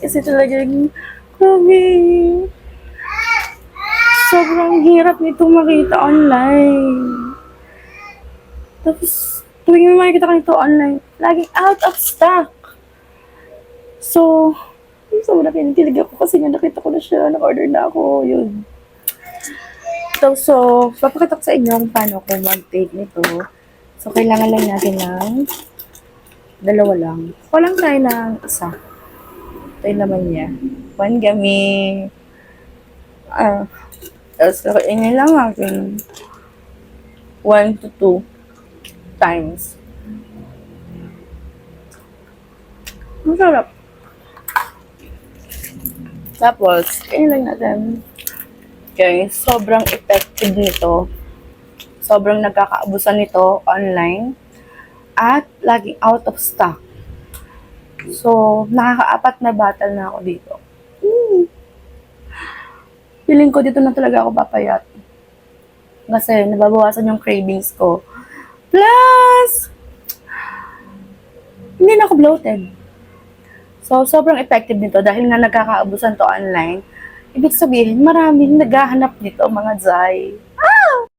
kasi talagang, grabe. Sobrang hirap nito makita online. Tapos, tuwing may makikita ka nito online, laging out of stock. So, sobrang kinikilig ako kasi nga nakita ko na siya, nag-order na ako, yun. So, so, papakita ko sa inyo kung paano ako mag-take nito. So, kailangan lang natin ng dalawa lang. Kulang tayo ng isa. Ito yung laman niya. One gami. Ah. Tapos, kakainin lang natin. One to two times. Masarap. Tapos, kainin lang natin. Okay, sobrang effective nito. Sobrang nagkakaabusan nito online. At laging out of stock. So, nakakaapat na battle na ako dito. Mm. Feeling ko dito na talaga ako papayat. Kasi nababawasan yung cravings ko. Plus, hindi na ako bloated. So, sobrang effective nito dahil nga nagkakaabusan to online. Ibig sabihin, maraming naghahanap nito, mga Zay.